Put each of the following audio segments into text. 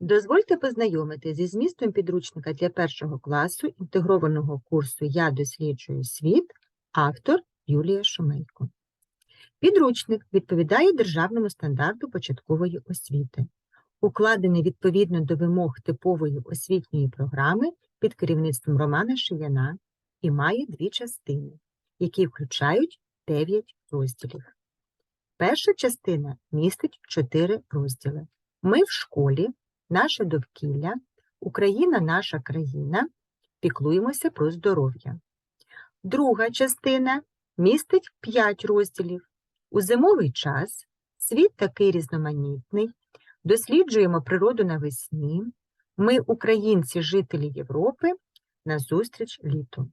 Дозвольте познайомити зі змістом підручника для першого класу інтегрованого курсу Я досліджую світ, автор Юлія Шумейко. Підручник відповідає державному стандарту початкової освіти, укладений відповідно до вимог типової освітньої програми під керівництвом Романа Шияна і має дві частини, які включають 9 розділів. Перша частина містить 4 розділи. Ми в школі, наше довкілля, Україна наша країна, піклуємося про здоров'я. Друга частина містить 5 розділів. У зимовий час світ такий різноманітний, досліджуємо природу навесні. Ми, українці, жителі Європи, назустріч літу.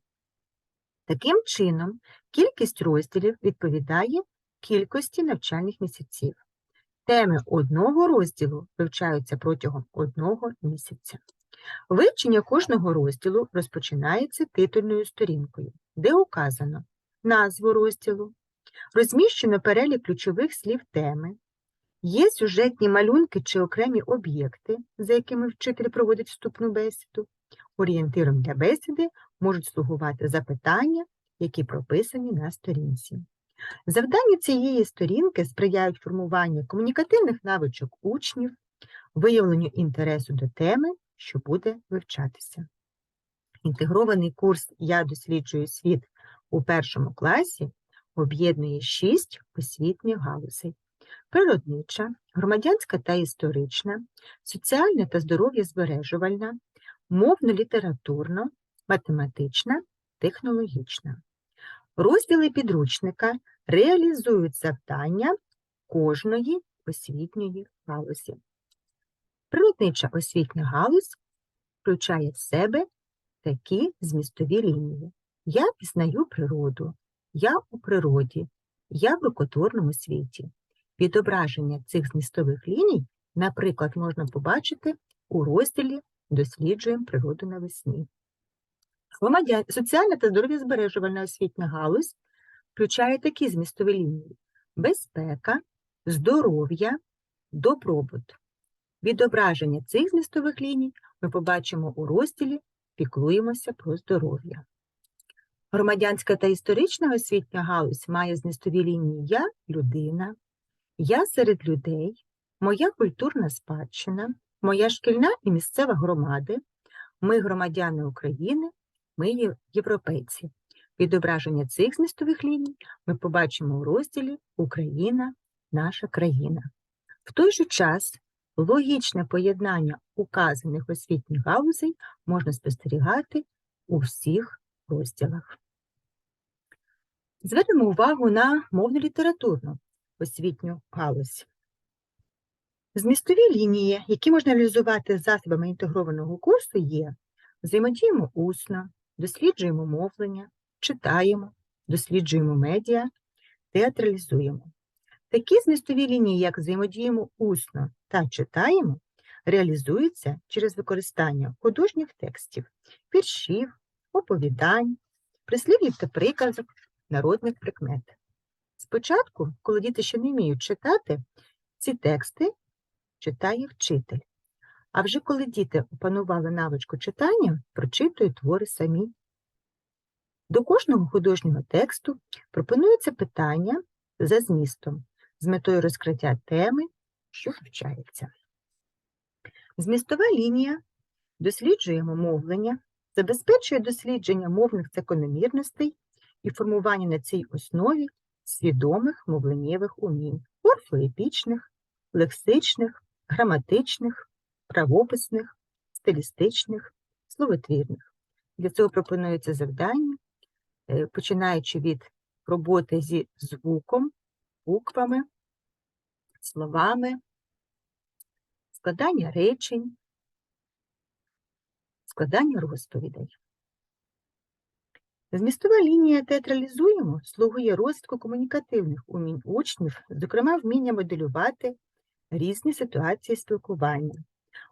Таким чином, кількість розділів відповідає кількості навчальних місяців. Теми одного розділу вивчаються протягом одного місяця. Вивчення кожного розділу розпочинається титульною сторінкою, де указано назву розділу, розміщено перелік ключових слів теми, є сюжетні малюнки чи окремі об'єкти, за якими вчитель проводить вступну бесіду. Орієнтиром для бесіди можуть слугувати запитання, які прописані на сторінці. Завдання цієї сторінки сприяють формуванню комунікативних навичок учнів, виявленню інтересу до теми, що буде вивчатися. Інтегрований курс Я досліджую світ у першому класі об'єднує шість освітніх галузей: природнича, громадянська та історична, соціальна та здоров'я збережувальна, мовно-літературна, математична, технологічна. Розділи підручника реалізують завдання кожної освітньої галузі. Природнича освітня галузь включає в себе такі змістові лінії. Я пізнаю природу, я у природі, я в рукотворному світі. Відображення цих змістових ліній, наприклад, можна побачити у розділі Досліджуємо природу навесні. Громадян... Соціальна та здоров'язбережувальна освітня галузь включає такі змістові лінії: безпека, здоров'я, добробут. Відображення цих змістових ліній ми побачимо у розділі Піклуємося про здоров'я. Громадянська та історична освітня галузь має змістові лінії Я людина, Я серед людей, Моя культурна спадщина, Моя шкільна і місцева громади, Ми громадяни України, Ми європейці. Відображення цих змістових ліній ми побачимо у розділі Україна, наша країна. В той же час логічне поєднання указаних освітніх галузей можна спостерігати у всіх розділах. Звернемо увагу на мовно-літературну освітню галузь. Змістові лінії, які можна реалізувати засобами інтегрованого курсу, є взаємодіємо усно, досліджуємо мовлення, читаємо, досліджуємо медіа, театралізуємо. Такі змістові лінії, як взаємодіємо усно та читаємо, реалізуються через використання художніх текстів, віршів, оповідань, прислів'їв та приказок, народних прикмет. Спочатку, коли діти ще не вміють читати, ці тексти читає вчитель. А вже коли діти опанували навичку читання, прочитують твори самі. До кожного художнього тексту пропонується питання за змістом з метою розкриття теми, що вивчається. Змістова лінія досліджуємо мовлення, забезпечує дослідження мовних закономірностей і формування на цій основі свідомих мовленнєвих умінь, орфоепічних, лексичних, граматичних, правописних, стилістичних, словотвірних. Для цього пропонується завдання, е, починаючи від роботи зі звуком, буквами, словами, складання речень, складання розповідей. Змістова лінія театралізуємо слугує розвитку комунікативних умінь учнів, зокрема вміння моделювати різні ситуації спілкування,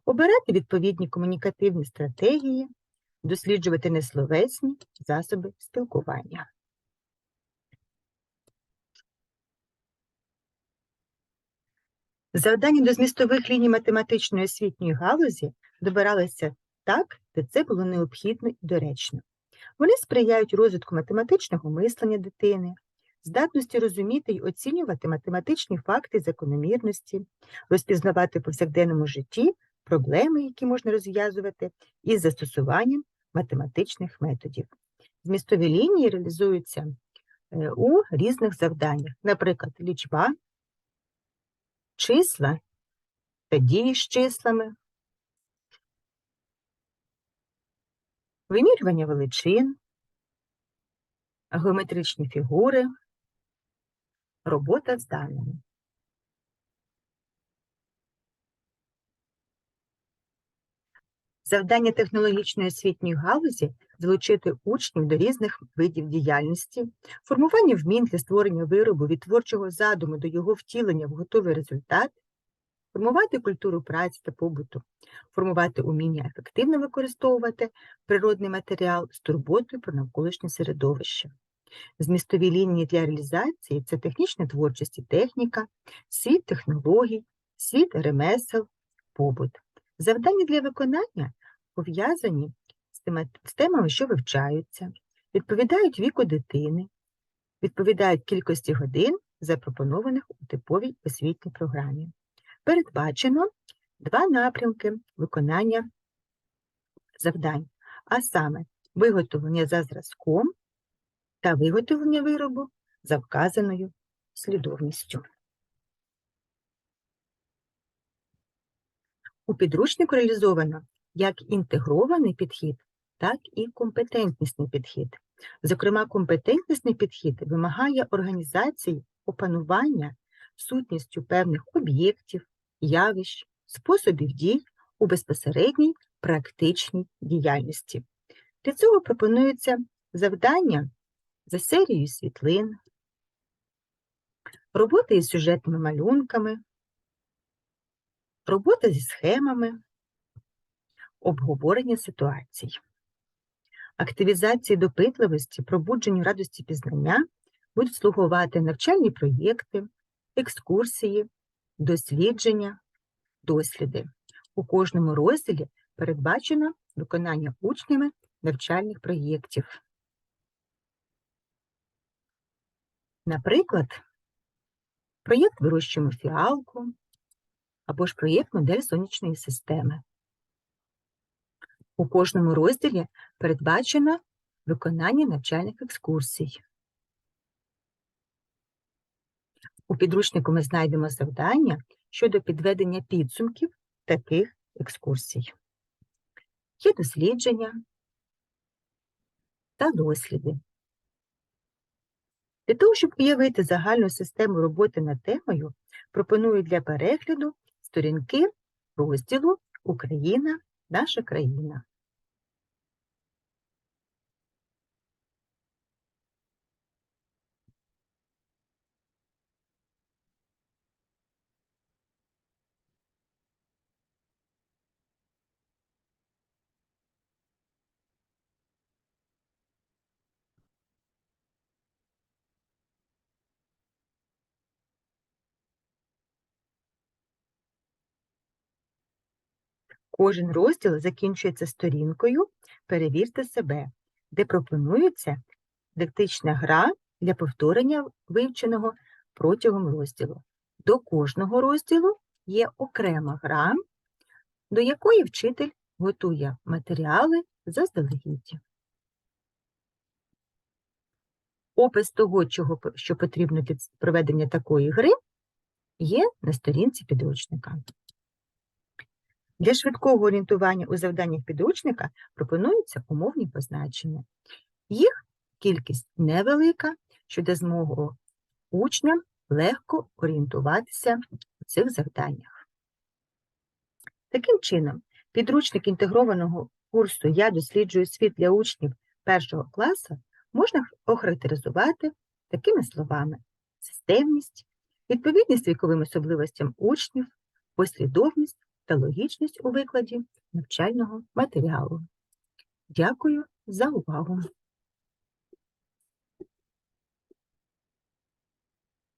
обирати відповідні комунікативні стратегії, досліджувати несловесні засоби спілкування. Завдання до змістових ліній математичної освітньої галузі добиралися так, де це було необхідно і доречно. Вони сприяють розвитку математичного мислення дитини, здатності розуміти й оцінювати математичні факти закономірності, розпізнавати в повсякденному житті проблеми, які можна розв'язувати, із застосуванням математичних методів. Змістові лінії реалізуються е, у різних завданнях, наприклад, лічба, числа та дії з числами, вимірювання величин, геометричні фігури, робота з даними. Завдання технологічної освітньої галузі залучити учнів до різних видів діяльності, формування вмінь для створення виробу від творчого задуму до його втілення в готовий результат, формувати культуру праці та побуту, формувати уміння ефективно використовувати природний матеріал з турботою про навколишнє середовище. Змістові лінії для реалізації це технічна творчість і техніка, світ технологій, світ ремесел, побут. Завдання для виконання пов'язані з темами, що вивчаються, відповідають віку дитини, відповідають кількості годин, запропонованих у типовій освітній програмі. Передбачено два напрямки виконання завдань, а саме виготовлення за зразком та виготовлення виробу за вказаною слідовністю. У підручнику реалізовано як інтегрований підхід, так і компетентнісний підхід. Зокрема, компетентнісний підхід вимагає організації опанування сутністю певних об'єктів, явищ, способів дій у безпосередній практичній діяльності. Для цього пропонується завдання за серією світлин, робота із сюжетними малюнками, робота зі схемами, обговорення ситуацій. Активізації допитливості, пробудженню радості пізнання будуть слугувати навчальні проєкти, екскурсії, дослідження, досліди. У кожному розділі передбачено виконання учнями навчальних проєктів. Наприклад, проєкт вирощуємо фіалку або ж проєкт модель сонячної системи. У кожному розділі передбачено виконання навчальних екскурсій. У підручнику ми знайдемо завдання щодо підведення підсумків таких екскурсій. Є дослідження та досліди. Для того, щоб уявити загальну систему роботи над темою, пропоную для перегляду сторінки розділу Україна, наша країна. Кожен розділ закінчується сторінкою Перевірте себе, де пропонується дидактична гра для повторення вивченого протягом розділу. До кожного розділу є окрема гра, до якої вчитель готує матеріали заздалегідь. Опис того, чого, що потрібно для проведення такої гри, є на сторінці підручника. Для швидкого орієнтування у завданнях підручника пропонуються умовні позначення. Їх кількість невелика, що дасть змогу учням легко орієнтуватися у цих завданнях. Таким чином, підручник інтегрованого курсу Я досліджую світ для учнів першого класу можна охарактеризувати такими словами: системність, відповідність віковим особливостям учнів, послідовність та логічність у викладі навчального матеріалу. Дякую за увагу!